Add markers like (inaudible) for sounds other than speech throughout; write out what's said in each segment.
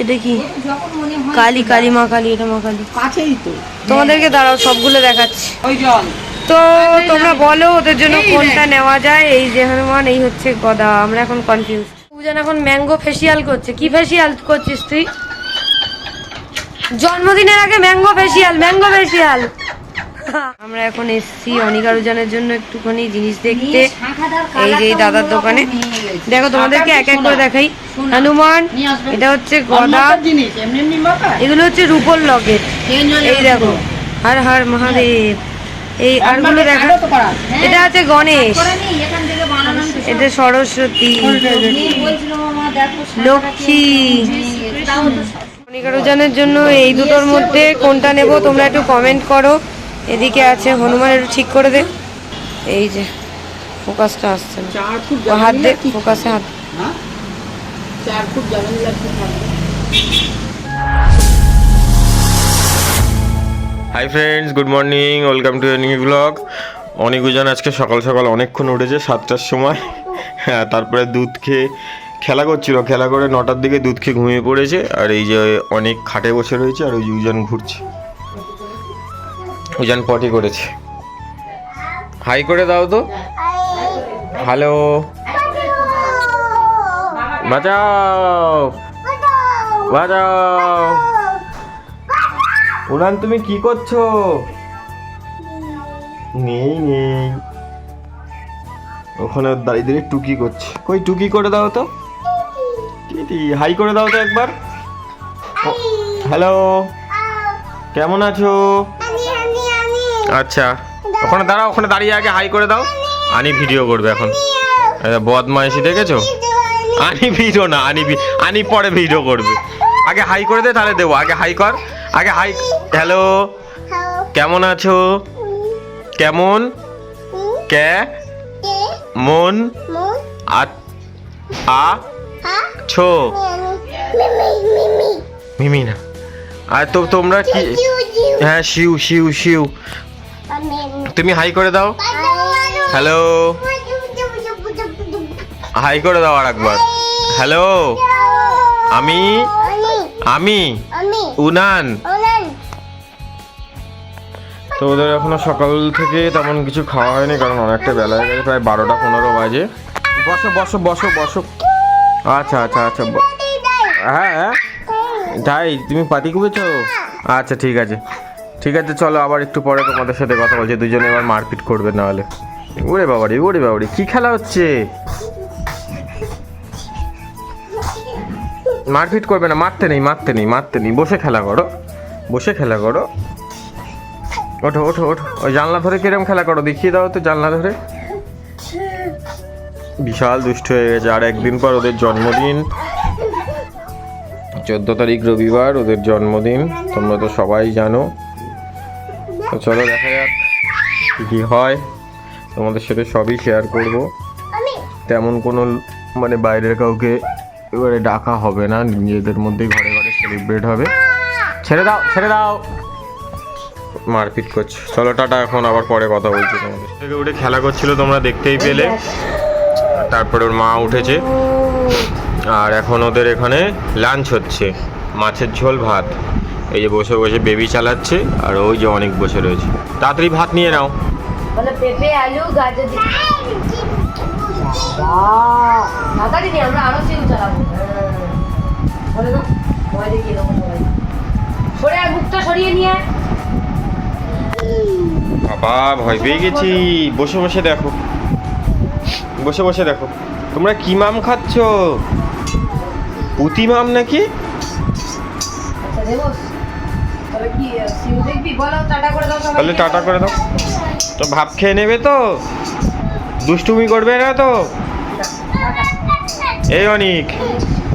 এটা কি? কালী কালী মা কালী এটা মা কালী। কাছেই তো। তোমাদেরকে দাঁড়াও সবগুলো দেখাচ্ছি। ওই জল। তো তোমরা বলো ওদের জন্য কোনটা নেওয়া যায় এই যে হনুমান এই হচ্ছে গদা আমরা এখন কনফিউজ পূজন এখন ম্যাঙ্গো ফেসিয়াল করছে। কি ফেসিয়াল করছিস তুই? জন্মদিনের আগে ম্যাঙ্গো ফেসিয়াল ম্যাঙ্গো ফেসিয়াল আমরা এখন এসছি অনিকারুজনের জন্য একটুখানি জিনিস দেখতে। এই যে দাদার দোকানে। দেখো তোমাদেরকে এক এক করে দেখাই। হনুমান এটা হচ্ছে গদা। এগুলো হচ্ছে রূপোর লকেট। এই দেখো। হর হর মহাদেব। এই আরগুলো দেখো আরও এটা আছে গণেশ। এটা সরস্বতী। দেখো লক্ষ্মী। তো জন্য এই দুটোর মধ্যে কোনটা নেব তোমরা একটু কমেন্ট করো। এদিকে আছে হনুমান একটু ঠিক করে দে। এই যে ফোকাসটা আসছে না। হাত দে ফোকাসে হাত। হ্যাঁ? চার foot hi friends good morning welcome to new blog অনেক উজান আজকে সকাল সকাল অনেকক্ষণ উঠেছে সাতটার সময়। হ্যাঁ তারপরে দুধ খেয়ে খেলা করছিল। খেলা করে নটার দিকে দুধ খেয়ে ঘুমিয়ে পড়েছে। আর এই যে অনেক খাটে বসে রয়েছে আর ওই উজান ঘুরছে। উজান পটি করেছে। হাই করে দাও তো। হ্যালো। বাঁচাও বাঁচাও উড়ান তুমি কি করছ? নেই নেই। ওখানে দাঁড়িয়ে দাঁড়িয়ে টুকি করছে। কই, টুকি করে দাও তো। হাই করে দাও তো একবার। হ্যালো। কেমন আছো? আচ্ছা ওখানে দাঁড়াও ওখানে দাঁড়িয়ে আগে হাই করে দাও। আনি ভিডিও করবে এখন। বদমাইশি দেখেছ? আনি ভিডিও না আনি আনি পরে ভিডিও করবে। আগে হাই করে দে তাহলে দেবো। আগে হাই কর। আগে হাই হ্যালো কেমন আছো? কেমন? কে? মন? আ আ? ছো? মিমি না। আর তো তোমরা কি হ্যাঁ শিউ শিউ শিউ। তুমি হাই করে দাও। হ্যালো হাই করে দাও আর একবার হ্যালো আমি? আমি? উনান? তো ওদের এখনও সকাল থেকে তেমন কিছু খাওয়া হয়নি, কারণ অনেকটা বেলা হয়ে গেছে, প্রায় বারোটা পনেরো বাজে। বসো বসো বসো বসো। আচ্ছা আচ্ছা আচ্ছা হ্যাঁ হ্যাঁ। তাই তুমি পাতি কুবেছো আচ্ছা ঠিক আছে। ঠিক আছে, চলো আবার একটু পরে তোমাদের সাথে কথা বলছি, দুজনে এবার মারপিট করবে না হলে ওরে বাবারি ওরে বাবারি, কি খেলা হচ্ছে? মারপিট করবে না, মারতে নেই মারতে নেই মারতে নেই, বসে খেলা করো, বসে খেলা করো। ওঠো ওঠো ওঠো, ওই জানলা ধরে কিরম খেলা করো, দেখিয়ে দাও তো জানলা ধরে। বিশাল দুষ্ট হয়ে গেছে, আর একদিন পর ওদের জন্মদিন। চোদ্দ তারিখ রবিবার, ওদের জন্মদিন, তোমরা তো সবাই জানো। তো চলো দেখা যাক কি কি হয়। তোমাদের সাথে সবই শেয়ার করব। তেমন কোনো মানে বাইরের কাউকে এবারে ডাকা হবে না। নিজেদের মধ্যেই ঘরে ঘরে সেলিব্রেট হবে। ছেড়ে দাও ছেড়ে দাও। মারপিট করছে। চলো টাটা এখন আবার পরে কথা বলছি তোমাদের থেকে উঠে খেলা করছিল তোমরা দেখতেই পেলে। তারপরে ওর মা উঠেছে। আর এখন ওদের এখানে লাঞ্চ হচ্ছে। মাছের ঝোল ভাত। এই যে বসে বসে বেবি চালাচ্ছে আর ওই যে অনেক বসে রয়েছে। তাড়াতাড়ি ভাত নিয়ে নাও। বলে পেঁপে আলু গাজর তাড়াতাড়ি নিয়ে আমরা আরও সিউ চালাবো। বলে দাও ভয় দেখিয়ে দেবো সবাই সরে মুখটা সরিয়ে নিয়ে বাবা ভয় পেয়ে গেছি। বসে বসে দেখো। বসে বসে দেখো। তোমরা কি মাম খাচ্ছ? পুঁতি মাম নাকি? আচ্ছা দেবো। তাহলে টাটা করে দাও। তো ভাব খেয়ে নেবে তো? দুষ্টুমি করবে না তো? এই অনিক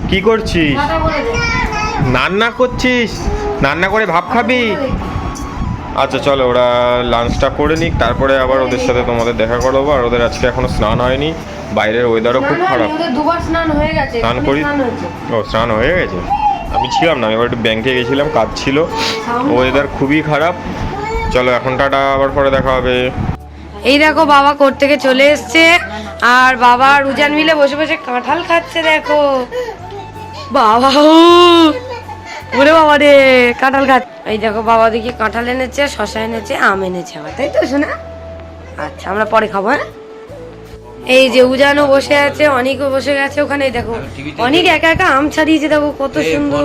কি করছিস? রান্না করছিস? রান্না করে ভাব খাবি? আচ্ছা চলো ওরা লাঞ্চটা করে নিক তারপরে আবার ওদের সাথে তোমাদের দেখা করব আর ওদের আজকে এখনও স্নান হয়নি। বাইরের ওয়েদারও খুব খারাপ। স্নান করি ও স্নান হয়ে গেছে? আমি ছিলাম না, আমি একটু ব্যাংকে গেছিলাম, কাজ ছিল। ওয়েদার খুবই খারাপ। চলো এখন টাটা, আবার পরে দেখা হবে। এই দেখো বাবা কোর্ট থেকে চলে এসছে, আর বাবা আর উজান মিলে বসে বসে কাঁঠাল খাচ্ছে, দেখো। বাবা! ওরে বাবা রে, কাঁঠাল গাছ এই দেখো বাবা দেখি কাঁঠাল এনেছে শশা এনেছে, আম এনেছে আবার, তাই তো শোনা আচ্ছা আমরা পরে খাব হ্যাঁ? এই যে উজানও বসে আছে অনেকও বসে গেছে ওখানে দেখো। অনেক একা একা আম ছাড়িয়েছে দেখো কত সুন্দর।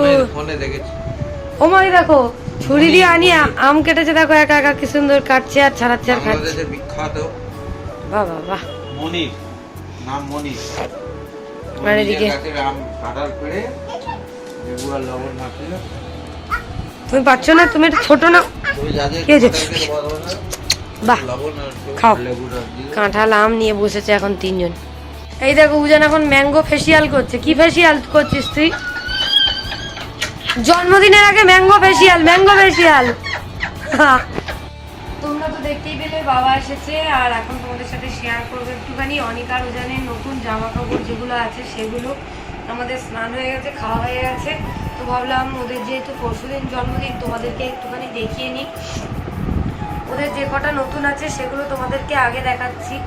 ও মানে দেখো ছুরি দিয়ে আনি আম কেটেছে দেখো একা একা কি সুন্দর কাটছে আর ছাড়াচ্ছে আর খাচ্ছে। বিখ্যাত বাহ বাহ বাহ। মনির নাম মনির। আর এদিকে? আম কাটার লেবু আর লবণ মাখিয়ে তুমি পাচ্ছ না? তুমি একটু ছোট না। কে যে? বাহ, খাও। কাঁঠাল, আম নিয়ে বসেছে এখন তিনজন। এই দেখো, উজান এখন ম্যাঙ্গো ফেসিয়াল করছে। কি ফেসিয়াল করছিস তুই? জন্মদিনের আগে ম্যাঙ্গো ফেসিয়াল ম্যাঙ্গো ফেসিয়াল (laughs) তোমরা তো দেখতেই পেলে, বাবা এসেছে, আর এখন তোমাদের সাথে শেয়ার করব একটুখানি। অনিকার উজানের নতুন জামা কাপড় যেগুলো আছে সেগুলো। আমাদের স্নান হয়ে গেছে, খাওয়া হয়ে গেছে। তো ভাবলাম ওদের যেহেতু পরশুদিন জন্মদিন, তোমাদেরকে একটুখানি দেখিয়ে নিই। ওদের যে কটা নতুন আছে সেগুলো তোমাদেরকে আগে দেখাচ্ছি।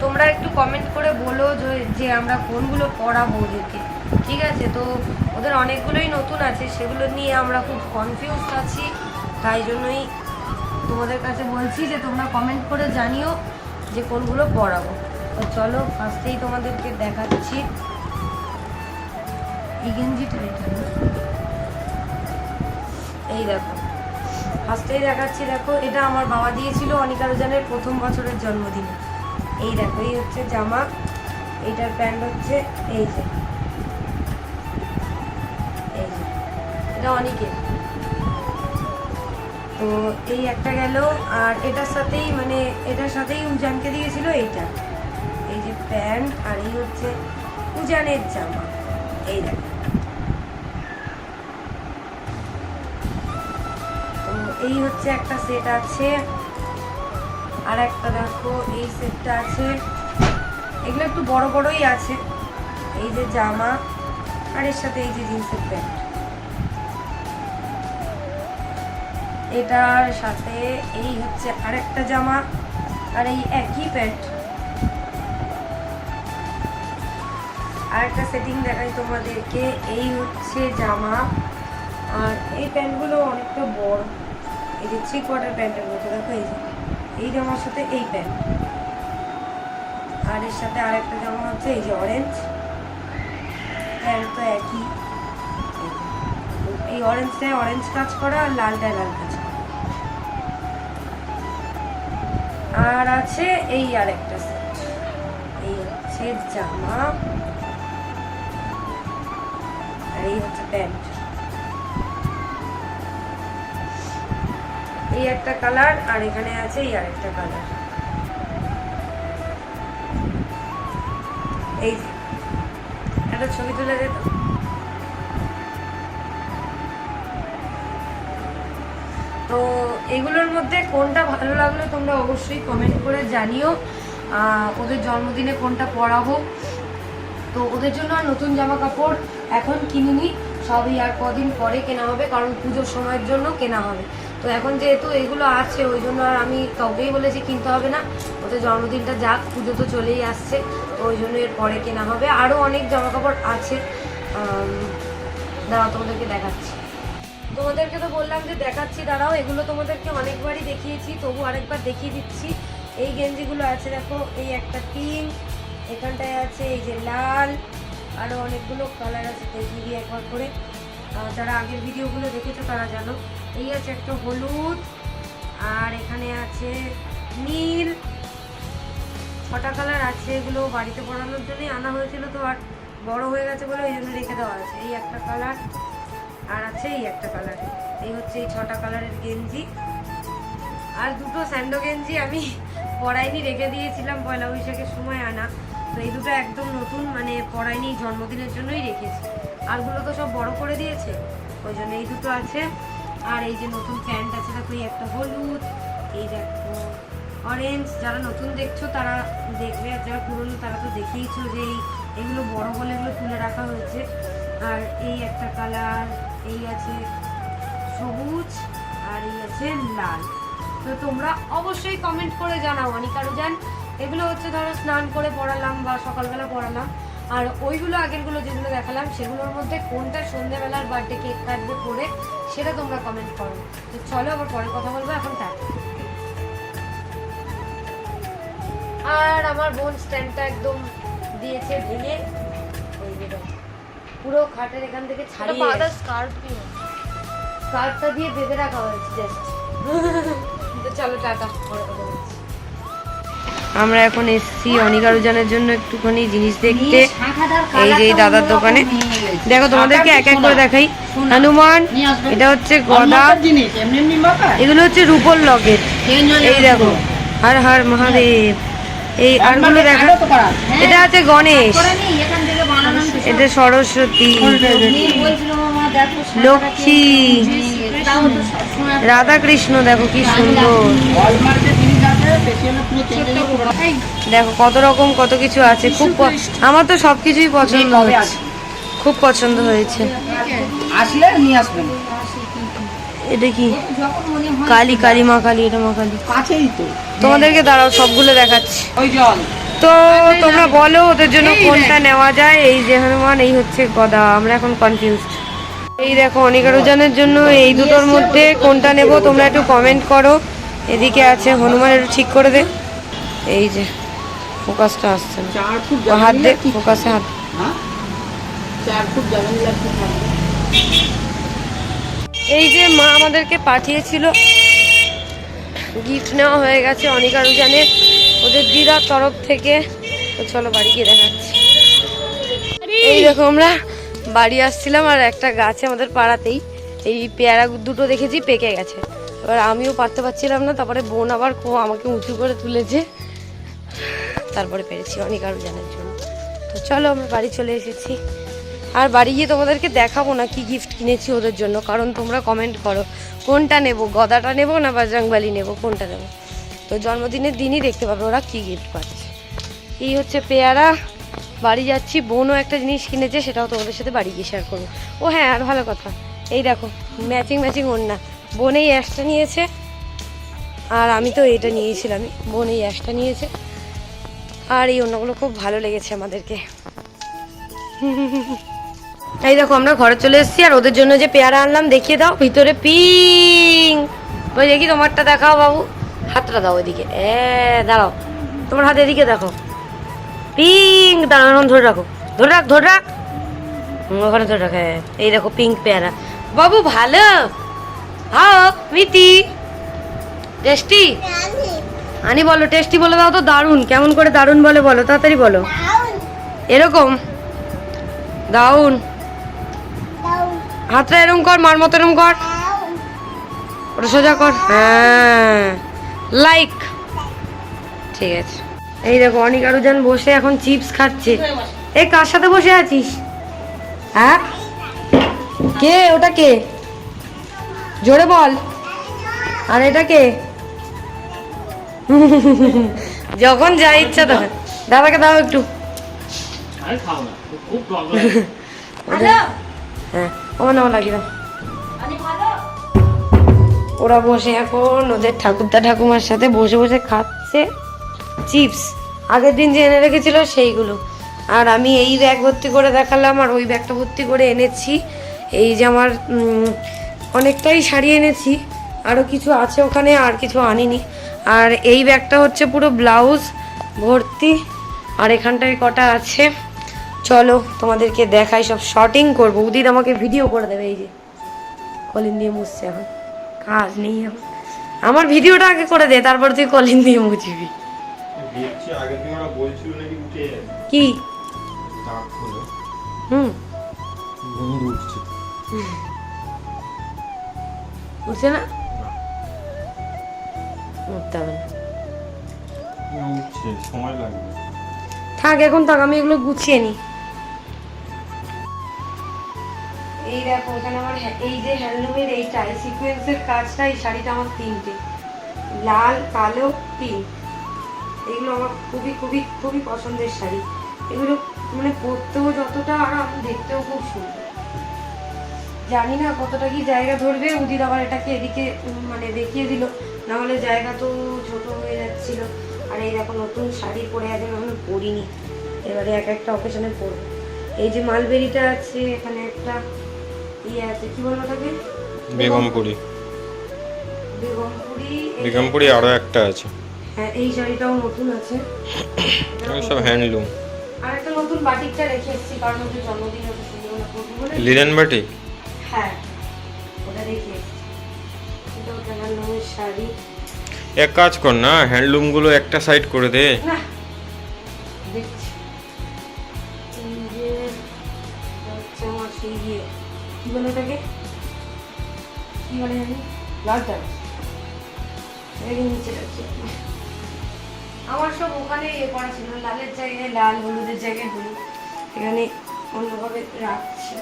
তোমরা একটু কমেন্ট করে বলো যে- আমরা কোনগুলো পড়াবো ওদেরকে। ঠিক আছে? তো ওদের অনেকগুলোই নতুন আছে, সেগুলো নিয়ে আমরা খুব কনফিউজ আছি। তাই জন্যই তোমাদের কাছে বলছি যে, তোমরা কমেন্ট করে জানিও যে কোনগুলো পড়াবো। তো চলো ফার্স্টেই তোমাদেরকে দেখাচ্ছি। এই গেঞ্জিটা এই দেখো। ফার্স্টেই দেখাচ্ছি, দেখো, এটা আমার বাবা দিয়েছিল অনিকা রোজানের প্রথম বছরের জন্মদিনে। এই দেখো, এই হচ্ছে জামা, এইটার প্যান্ট হচ্ছে এই যে। এই যে, এটা অনেকের। তো এই একটা গেল, আর এটার সাথেই মানে এটার সাথেই উজানকে দিয়েছিল এইটা। এই যে প্যান্ট, আর এই হচ্ছে উজানের জামা। এই দেখো। এই হচ্ছে একটা সেট আছে। আর একটা দেখো, এই সেটটা আছে। এগুলো একটু বড় বড়ই আছে। এই যে জামা, আর এর সাথে এই যে জিন্সের প্যান্ট। এটার সাথে এই হচ্ছে আরেকটা জামা, আর এই একই প্যান্ট। আর একটা সেটিং দেখাই তোমাদেরকে, এই হচ্ছে জামা। আর এই প্যান্টগুলো অনেকটা বড়। এই যে থ্রি কোয়ার্টার প্যান্টের মতো দেখো এই যে, এই জামার সাথে এই প্যান্ট। আর এর সাথে আরেকটা জামা হচ্ছে এই যে অরেঞ্জ প্যান্ট তো একই। এই অরেঞ্জটায় অরেঞ্জ কাজ করা আর লালটায় লাল কাজ করা। আর আছে এই আরেকটা সেট এই হচ্ছে জামা। আর এই হচ্ছে প্যান্ট। এই একটা কালার আর এখানে আছে এই আরেকটা কালার। এই একটা ছবি তুলে দে তো। এগুলোর মধ্যে কোনটা ভালো লাগল তোমরা অবশ্যই কমেন্ট করে জানিও। ওদের জন্মদিনে কোনটা পরাবো তো ওদের জন্য আর নতুন জামা কাপড় এখন কিনিনি। সবই আর কদিন পরে কেনা হবে, কারণ পুজোর সময়ের জন্য কেনা হবে। তো এখন যেহেতু এইগুলো আছে, ওই জন্য আর আমি কাউকেই বলেছি কিনতে হবে না। ওদের জন্মদিনটা যাক, পুজো তো চলেই আসছে, তো ওই জন্য এর পরে কেনা হবে। আরও অনেক জামা কাপড় আছে দাঁড়াও তোমাদেরকে দেখাচ্ছি। তোমাদেরকে তো বললাম যে দেখাচ্ছি, দাঁড়াও, এগুলো তোমাদেরকে অনেকবারই দেখিয়েছি, তবু আরেকবার দেখিয়ে দিচ্ছি। এই গেঞ্জিগুলো আছে, দেখো, এই একটা পিঙ্ক, এখানটায় আছে এই যে লাল আরও অনেকগুলো কালার আছে দেখিয়ে দিই একবার করে। যারা আগের ভিডিওগুলো দেখেছ তারা জানো। এই আছে একটা হলুদ, আর এখানে আছে নীল। ছটা কালার আছে, এগুলো বাড়িতে পড়ানোর জন্যই আনা হয়েছিল তো, আর বড় হয়ে গেছে বলে ওই জন্য রেখে দেওয়া আছে এই একটা কালার, আর আছে এই একটা কালার। এই হচ্ছে এই ছটা কালারের গেঞ্জি। আর দুটো স্যান্ডো গেঞ্জি আমি পরাইনি, রেখে দিয়েছিলাম পয়লা বৈশাখের সময় আনা। তো এই দুটো একদম নতুন মানে পরাইনি, জন্মদিনের জন্যই রেখেছি। আরগুলো তো সব বড় করে দিয়েছে, ওই জন্য এই দুটো আছে। আর এই যে নতুন প্যান্ট আছে, দেখো, এই একটা হলুদ, এই দেখো অরেঞ্জ যারা নতুন দেখছ, তারা দেখবে, আর যারা পুরনো, তারা তো দেখেইছো যে এই, এগুলো বড় বলে এগুলো তুলে রাখা হয়েছে। আর এই একটা কালার, এই আছে সবুজ, আর এই আছে লাল। তো তোমরা অবশ্যই কমেন্ট করে জানাও অনিকা রোজান এগুলো হচ্ছে, ধরো, স্নান করে পড়ালাম বা সকালবেলা পড়ালাম। আর ওইগুলো আগেরগুলো যেগুলো দেখালাম সেগুলোর মধ্যে কোনটা সন্ধ্যেবেলার বার্থডে কেক কাটবে পরে সেটা তোমরা কমেন্ট করো। তো চলো আবার পরে কথা বলব এখন তাই আর আমার বোন স্ট্যান্ডটা একদম দিয়েছে ভেঙে। ওই পুরো খাটের এখান থেকে ছাড়িয়ে স্কার্টটা দিয়ে। বেঁধে রাখা হয়েছে জাস্ট তো চলো টাটা। পরে কথা বলছি। আমরা এখন এসছি অনিকারুজনের জন্য একটুখানি জিনিস দেখতে। এই যে দাদার দোকানে। দেখো তোমাদেরকে এক এক করে দেখাই। হনুমান এটা হচ্ছে গদা। এগুলো হচ্ছে রূপর লকেট। এই দেখো হর হর মহাদেব। এই আরগুলো দেখো তো এটা আছে গণেশ। এটা সরস্বতী। লক্ষ্মী। রাধা কৃষ্ণ দেখো কি সুন্দর। দেখো কত রকম কত কিছু আছে খুব আমার তো সবকিছুই পছন্দ হয়েছে। খুব পছন্দ হয়েছে। আসলে নিয়ে আসবেন এটা কি? কালী কালী মা কালী এটা মা কালী। কাছেই তো। তোমাদেরকে দাঁড়াও সবগুলো দেখাচ্ছি। ওই জল। তো তোমরা বলো ওদের জন্য কোনটা নেওয়া যায়? এই যে হনুমান এই হচ্ছে গদা। আমরা এখন কনফিউজ এই দেখো অনিকারুজনের জন্য এই দুটোর মধ্যে কোনটা নেব তোমরা একটু কমেন্ট করো। এদিকে আছে হনুমান একটু ঠিক করে দে। এই যে ফোকাসটা আসছে না। হাত দে ফোকাসে হাত। হ্যাঁ? এই যে মা আমাদেরকে পাঠিয়েছিল। গিফট নেওয়া হয়ে গেছে অনেক অনিকা রুজানের ওদের দিদার তরফ থেকে। তো চলো বাড়ি গিয়ে দেখাচ্ছি। এই দেখো আমরা বাড়ি আসছিলাম আর একটা গাছে আমাদের পাড়াতেই। এই পেয়ারা দুটো দেখেছি পেকে গেছে। এবার আমিও পারতে পারছিলাম না, তারপরে বোন আবার কো আমাকে উঁচু করে তুলেছে। তারপরে পেরেছি অনেক আরও জানার জন্য। তো চলো আমরা বাড়ি চলে এসেছি। আর বাড়ি গিয়ে তোমাদেরকে দেখাবো না কি গিফট কিনেছি ওদের জন্য, কারণ তোমরা কমেন্ট করো, কোনটা নেব, গদাটা নেব না বাজরাংবালি নেব, কোনটা নেব? তো জন্মদিনের দিনই দেখতে পাবে ওরা কি গিফট পাচ্ছে। এই হচ্ছে পেয়ারা। বাড়ি যাচ্ছি, বোনও একটা জিনিস কিনেছে, সেটাও তোমাদের সাথে বাড়ি গিয়ে শেয়ার করব। ও হ্যাঁ আর ভালো কথা। এই দেখো ম্যাচিং ম্যাচিং ওড়না। বোন এই অ্যাশটা নিয়েছে। আর আমি তো এটা নিয়েছিলাম বোন এই অ্যাশটা নিয়েছে। আর এই অন্যগুলো খুব ভালো লেগেছে আমাদেরকে। এই দেখো, আমরা ঘরে চলে এসেছি, আর ওদের জন্য যে পেয়ারা আনলাম, দেখিয়ে দাও, ভিতরে পিং! ওই দেখি তোমারটা দেখাও বাবু। হাতটা দাও ওইদিকে। এ, দাঁড়াও। তোমার হাত এদিকে দেখো। পিং! দাঁড়ানো, ধরে রাখো। ধরে রাখ ধরে রাখ। ওখানে ধরে রাখ হ্যাঁ। এই দেখো পিঙ্ক পেয়ারা। বাবু, ভালো! হাও মিতি টেস্টি? আনি বলো, টেস্টি বলে দাও তো, দারুণ। কেমন করে দারুণ বলে বলো, তাড়াতাড়ি বলো। এরকম? দাউন হাতটা এরম কর, মার মতো এরম কর। ওটা সোজা কর। হ্যাঁ। লাইক। ঠিক আছে। এই দেখো, অনেক আরও জন বসে এখন চিপস খাচ্ছে। এই কার সাথে বসে আছিস? হ্যাঁ? কে? ওটা কে? জোরে বল। আর এটা কে? যখন যা ইচ্ছা তখন। দাদাকে দাও একটু। হ্যাঁ ওরা বসে এখন ওদের ঠাকুরদা ঠাকুমার সাথে বসে বসে খাচ্ছে চিপস। আগের দিন যে এনে রেখেছিল সেইগুলো। আর আমি এই ব্যাগ ভর্তি করে দেখালাম আর ওই ব্যাগটা ভর্তি করে এনেছি। এই যে আমার অনেকটাই শাড়ি এনেছি। আরও কিছু আছে ওখানে আর কিছু আনিনি। আর এই ব্যাগটা হচ্ছে পুরো ব্লাউজ ভর্তি আর এখানটায় কটা আছে। চলো তোমাদেরকে দেখাই সব শর্টিং করব। উদিত আমাকে ভিডিও করে দেবে এই যে। কলিন দিয়ে মুছছে এখন। কাজ নেই এখন। আমার ভিডিওটা আগে করে দে তারপর তুই কলিন দিয়ে মুছবি। কি হুম। উঠছে না উঠতে হবে না উঠছে সময় লাগবে থাক এখন থাক আমি এগুলো গুছিয়ে নিই এই দেখো এখানে আমার এই যে হ্যান্ডলুমের এইটা এই সিকোয়েন্সের কাজটা এই শাড়িটা আমার তিনটে লাল কালো পিঙ্ক এগুলো আমার খুবই খুবই খুবই পছন্দের শাড়ি এগুলো মানে পরতেও যতটা আরাম দেখতেও খুব সুন্দর জানি না কতটা কি জায়গা ধরবে। উদিত আবার এটাকে এদিকে মানে দেখিয়ে দিল। না হলে জায়গা তো ছোট হয়ে যাচ্ছিল। আর এই দেখো নতুন শাড়ি পরে আছে আমি পরিনি। এবারে এক একটা অকেশনে পরবো। এই যে মালবেরিটা আছে এখানে একটা ইয়ে আছে কি বলব তাকে বেগমপুরি বেগমপুরি বেগমপুরি আরও একটা আছে। হ্যাঁ এই শাড়িটাও নতুন আছে। সব হ্যান্ডলুম আর একটা নতুন বাটিকটা রেখে এসেছি কারণ ওদের জন্মদিন লিনেন বাটি হ্যাঁ ওটা এটা হ্যান্ডলুমের শাড়ি। এক কাজ কর না হ্যান্ডলুমগুলো একটা সাইড করে দে। না দেখছি। কি বলে ওটাকে? কি বলে জানি? লাল এটাকে নিচে রাখি আমার সব ওখানে ইয়ে করা ছিল। লালের জায়গায় লাল হলুদের জায়গায় হলুদ। এখানে অন্যভাবে রাখছি।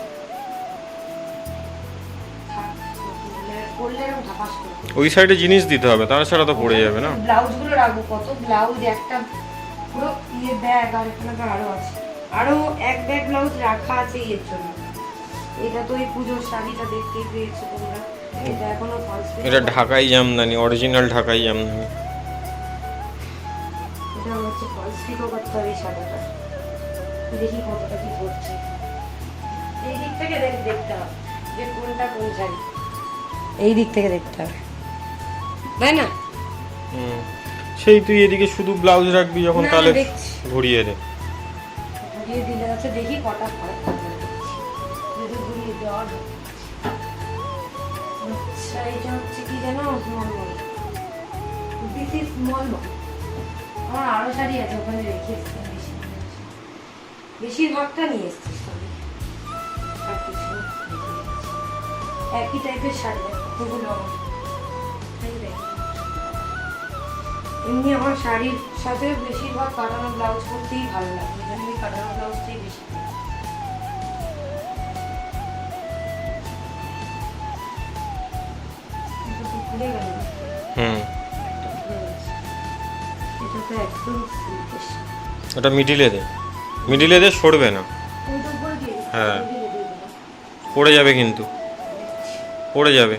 করলে- করলে এরকম ধাপাস করবে ওই সাইডে জিনিস দিতে হবে তাছাড়া তো পড়ে যাবে না। ব্লাউজগুলো রাখব কত ব্লাউজ একটা পুরো ইয়ে ব্যাগ আর এখানে আরও আছে। আরও এক ব্যাগ ব্লাউজ রাখা আছে ইয়ের জন্য। এটা তো এই পুজোর শাড়িটা দেখতেই পেয়েছ তোমরা। এটা এখনও ফলস এটা ঢাকাই জামদানি অরিজিনাল ঢাকাই জামদানি। এটা হচ্ছে ফলস পিকো করতে হবে শাড়িটা। দেখি কতটা কি পড়ছে এই দিক থেকে দেখ- দেখতে হবে যে কোনটা কোন শাড়ি। এই দিক থেকে দেখতে হবে। তাই না? হুম। সেই তুই এদিকে শুধু ব্লাউজ রাখবি যখন তাহলে ঘুরিয়ে দে। ঘুরিয়ে দিলে দেখি কটা হয়। যদি ঘুরিয়ে দেওয়া আচ্ছা এটা হচ্ছে কি জানো মলমল দিস ইজ মলমল আমার আরও শাড়ি আছে ওখানে রেখে এসছি বেশিরভাগটা নিয়ে এসছি শাড়ি আর কিছু না। একই টাইপের শাড়ি। এমনি আমার শাড়ির সাথে বেশিরভাগ কাটানো ব্লাউজ পরতেই ভালো লাগে এই জন্য কাটানো ব্লাউজটাই বেশি পরি। এটা তো খুলে গেল হুম এটা খুলে গেছে। এটা তো একদম ওটা মিডিলে দে মিডিলে দে সরবে না দিয়ে দিচ্ছি, হ্যাঁ। দিলাম। পড়ে যাবে কিন্তু পড়ে যাবে।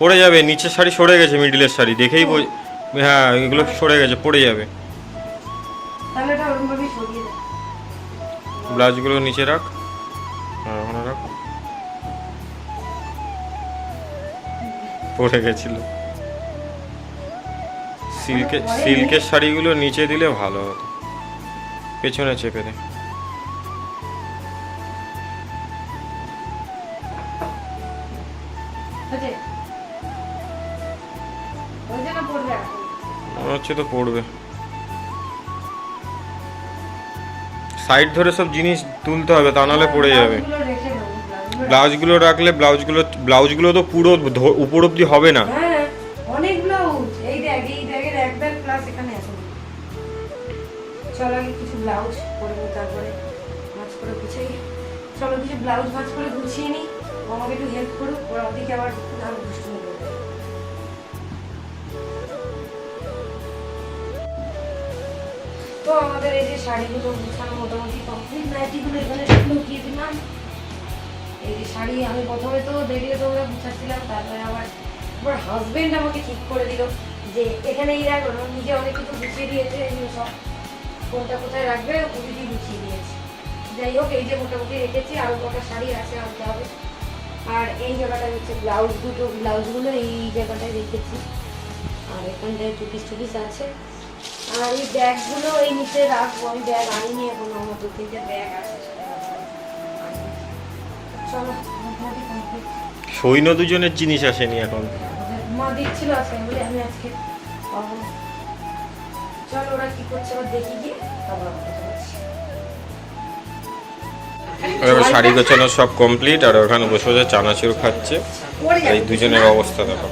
পড়ে যাবে নিচের শাড়ি সরে গেছে মিডিলের শাড়ি দেখেই হ্যাঁ এগুলো সরে গেছে পড়ে যাবে। ব্লাউজগুলো নিচে রাখ। হ্যাঁ ওখানে রাখ। পড়ে গেছিল। সিল্কের সিল্কের শাড়িগুলো নিচে দিলে ভালো হতো। পেছনে চেপে দে। হচ্ছে তো পড়বে। সাইড ধরে সব জিনিস তুলতে হবে, তা নাহলে পড়ে যাবে। ব্লাউজগুলো রাখলে ব্লাউজগুলো ব্লাউজগুলো তো পুরো উপর অব্দি হবে না। হ্যাঁ ব্লাউজ আছে। চলো কিছু ব্লাউজ তারপরে। ভাঁজ করে গুছিয়ে চলো কিছু ব্লাউজ ভাঁজ করে গুছিয়ে নিই আমাকে একটু হেল্প করো ওরা ওদিকে আবার আর তো আমাদের এই যে শাড়িগুলো গুছানো মোটামুটি কমপ্লিট নাইটিগুলো এখানে লুকিয়ে দিলাম। এই যে শাড়ি আমি প্রথমে তো দেখলে তোমরা বুঝাচ্ছিলাম তারপরে আবার আমার হাজবেন্ড আমাকে ঠিক করে দিল যে এখানে এই রাখো না নিজে অনেক কিছু গুছিয়ে দিয়েছে, এই সব। কোনটা কোথায় রাখবে ওদিকেই গুছিয়ে দিয়েছে। যাই হোক, এই যে মোটামুটি রেখেছি, আরও কটা শাড়ি আছে আনতে হবে। আর এই জায়গাটায় হচ্ছে ব্লাউজ দুটো ব্লাউজগুলো এই জায়গাটায় রেখেছি। আর এখানটায় টু পিস টু আছে। আর এই ব্যাগগুলো এই নিচে রাখব আমি ব্যাগ আনিনি এখন আমার দু তিনটে ব্যাগ আছে। চলো। মোটামুটি কমপ্লিট সৈন্য দুজনের জিনিস আসেনি এখন। মা দিচ্ছিল আজকে বলে আমি আজকে পাবো চল ওরা কি করছে এবার দেখি গিয়ে তারপর আবার শাড়ি গোছানো সব কমপ্লিট আর ওখানে বসে বসে চানাচুর খাচ্ছে। এই দুজনের অবস্থা দেখো।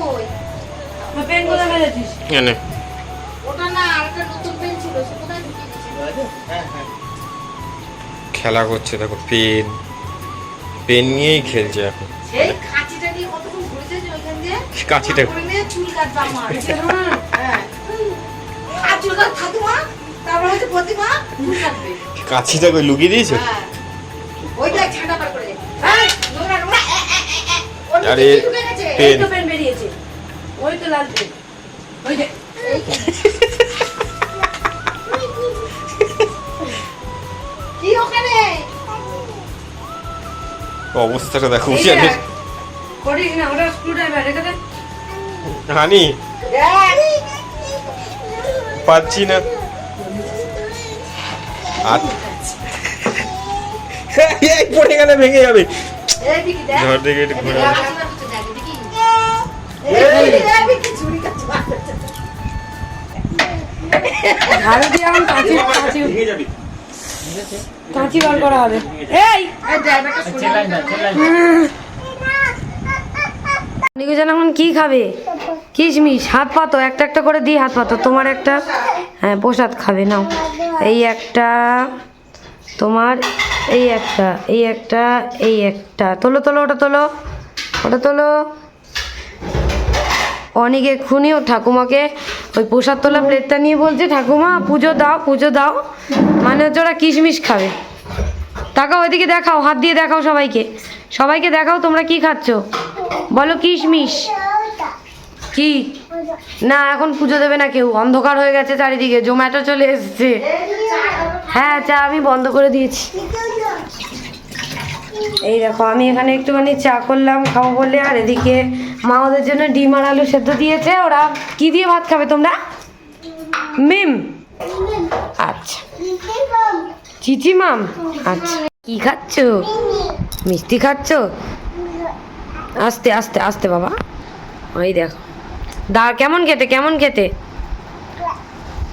কই? পেন আরেকটা কই আমার পেন কোথায় ফেলেছিস এনে ওটা না আরেকটা নতুন পেন ছিল সে কোথায় হ্যাঁ হ্যাঁ। খেলা করছে দেখো পেন। পেন নিয়েই খেলছে এখন। সেই খাঁচিটা দিয়ে কতক্ষণ ঘুরেছে ওইখান দিয়ে? কাঁচিটা চুল কাটবা আমার। (laughs) হ্যাঁ। আর চুল কাট ঠাকুমা তারপর হচ্ছে প্রতিমা চুল কাটবে। কাছিটা কই লুকিয়ে দিয়েছে? হ্যাঁ। ওইটা ছাঁটা পার করে। হ্যাঁ আরে? পেন। এই তো পেন ওই তো কি ওখানে? অবস্থাটা দেখো করিস না হানি পাচ্ছি না। আর পড়ে গেলে ভেঙে যাবে। দেখ। ঘর। কাঁচি বার করা হবে। নিকুজন এখন কি খাবে? কিশমিশ। হাত পাতো, একটা একটা করে দিই হাত পাতো। তোমার একটা হ্যাঁ প্রসাদ খাবে, নাও। এই একটা, তোমার এই একটা এই একটা এই একটা। তোলো তোলো, ওটা তোলো। ওটা তোলো। অনেক এক্ষুনি ও ঠাকুমাকে ওই প্রসাদ তোলা প্লেটটা নিয়ে বলছে, ঠাকুমা, পুজো দাও পুজো দাও। মানে হচ্ছে ওরা কিশমিশ খাবে। তাকাও ওইদিকে দেখাও, হাত দিয়ে দেখাও সবাইকে। সবাইকে দেখাও তোমরা কি খাচ্ছ। বলো কিশমিশ। কি? না, এখন পুজো দেবে না কেউ। অন্ধকার হয়ে গেছে চারিদিকে, জোম্যাটো চলে এসছে। হ্যাঁ চা আমি বন্ধ করে দিয়েছি। এই দেখো, আমি এখানে একটুখানি চা করলাম, খাব বললে আর এদিকে মা ওদের জন্য ডিম আর আলু সেদ্ধ দিয়েছে, ওরা কি দিয়ে ভাত খাবে তোমরা? মিম। আচ্ছা। চিচি মাম আচ্ছা। কি খাচ্ছ? মিষ্টি খাচ্ছ? আস্তে আস্তে আস্তে বাবা। ওই দেখো। দা কেমন খেতে কেমন খেতে?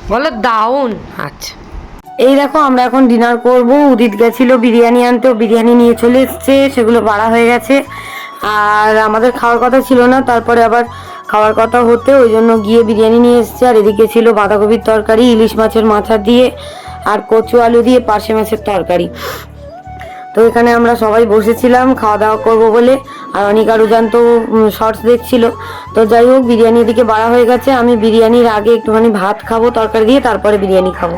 বলো, দাউন। আচ্ছা। এই দেখো, আমরা এখন ডিনার করব। উদিত গেছিল বিরিয়ানি আনতে বিরিয়ানি নিয়ে চলে এসছে। সেগুলো বাড়া হয়ে গেছে। আর আমাদের খাওয়ার কথা ছিল না, তারপরে আবার খাওয়ার কথা হতে ওই জন্য গিয়ে বিরিয়ানি নিয়ে এসছে। আর এদিকে ছিল বাঁধাকপির তরকারি, ইলিশ মাছের মাথা দিয়ে আর কচু আলু দিয়ে পার্শে মাছের তরকারি। তো এখানে আমরা সবাই বসেছিলাম, খাওয়া দাওয়া করব বলে। আর অনেক আরুজান তো শর্টস দেখছিল। তো যাই হোক, বিরিয়ানি এদিকে বাড়া হয়ে গেছে। আমি বিরিয়ানির আগে একটুখানি ভাত খাব, তরকারি দিয়ে, তারপরে বিরিয়ানি খাব।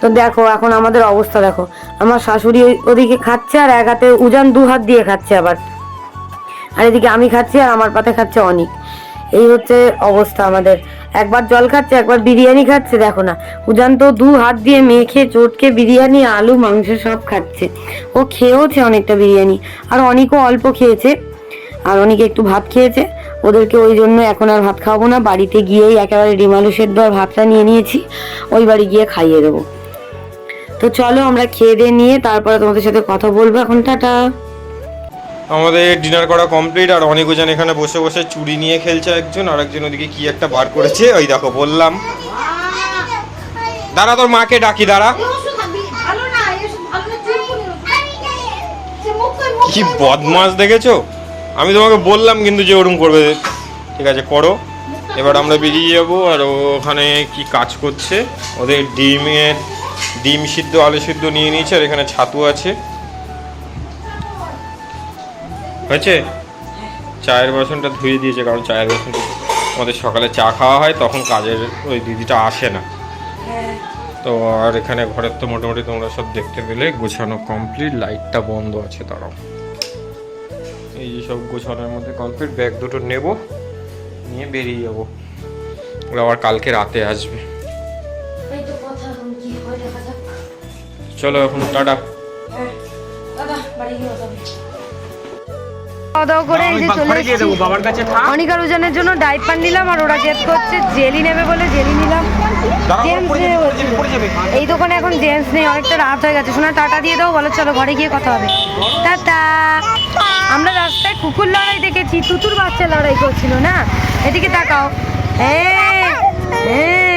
তো দেখো, এখন আমাদের অবস্থা দেখো। আমার শাশুড়ি ওদিকে খাচ্ছে আর এক হাতে উজান দু হাত দিয়ে খাচ্ছে আবার। আর এদিকে আমি খাচ্ছি আর আমার পাতে খাচ্ছে অনেক। এই হচ্ছে অবস্থা আমাদের। একবার জল খাচ্ছে, একবার বিরিয়ানি খাচ্ছে, দেখো না। উজান তো দু হাত দিয়ে মেখে, চটকে বিরিয়ানি, আলু, মাংস সব খাচ্ছে। ও খেয়েওছে অনেকটা বিরিয়ানি। আর অনেকও অল্প খেয়েছে। আর অনেকে একটু ভাত খেয়েছে। ওদেরকে ওই জন্য এখন আর ভাত খাওয়াবো না। বাড়িতে গিয়েই একেবারে ডিমালু সেদ্ধ আর ভাতটা নিয়ে নিয়েছি। ওই বাড়ি গিয়ে খাইয়ে দেবো। তো চলো আমরা খেয়ে দিয়ে নিয়ে তারপরে তোমাদের সাথে কথা বলব এখন। টাটা। আমাদের ডিনার করা কমপ্লিট আর অনেকজন এখানে বসে বসে চুরি নিয়ে খেলছে একজন আর একজন ওদিকে কি একটা বার করেছে, ওই দেখো বললাম। দাঁড়া, তোর মাকে ডাকি, দাঁড়া। কি বদমাস দেখেছ? আমি তোমাকে বললাম কিন্তু যে ওরম করবে। ঠিক আছে, করো। এবার আমরা বেরিয়ে যাব আর ওখানে কি কাজ করছে? ওদের ডিমের, ডিম সিদ্ধ, আলু সিদ্ধ নিয়ে নিয়েছে আর এখানে ছাতু আছে। হয়েছে? চায়ের বাসনটা ধুয়ে দিয়েছে কারণ চায়ের বাসনটা আমাদের সকালে চা খাওয়া হয় তখন কাজের ওই দিদিটা আসে না। তো আর এখানে ঘরের তো মোটামুটি তোমরা সব দেখতে পেলে গোছানো কমপ্লিট লাইটটা বন্ধ আছে তারাও এই যে সব গোছানোর মধ্যে কমপ্লিট ব্যাগ দুটো নেব নিয়ে বেরিয়ে যাব। ওরা আবার কালকে রাতে আসবে। হয় চলো এখন টাটা। দাদা বাড়ি গিয়ে খাওয়া দাওয়া করে এই যে চলে এসেছি। জন্য ডাইপার নিলাম আর ওরা জেদ করছে জেলি নেবে বলে জেলি নিলাম। এই দোকানে এখন জেন্টস নেই অনেকটা রাত হয়ে গেছে। শোনা টাটা দিয়ে দাও বলো চলো ঘরে গিয়ে কথা হবে। টাটা। আমরা রাস্তায় কুকুর লড়াই দেখেছি তুতুর বাচ্চা লড়াই করছিল না? এদিকে তাকাও। হ্যাঁ হ্যাঁ।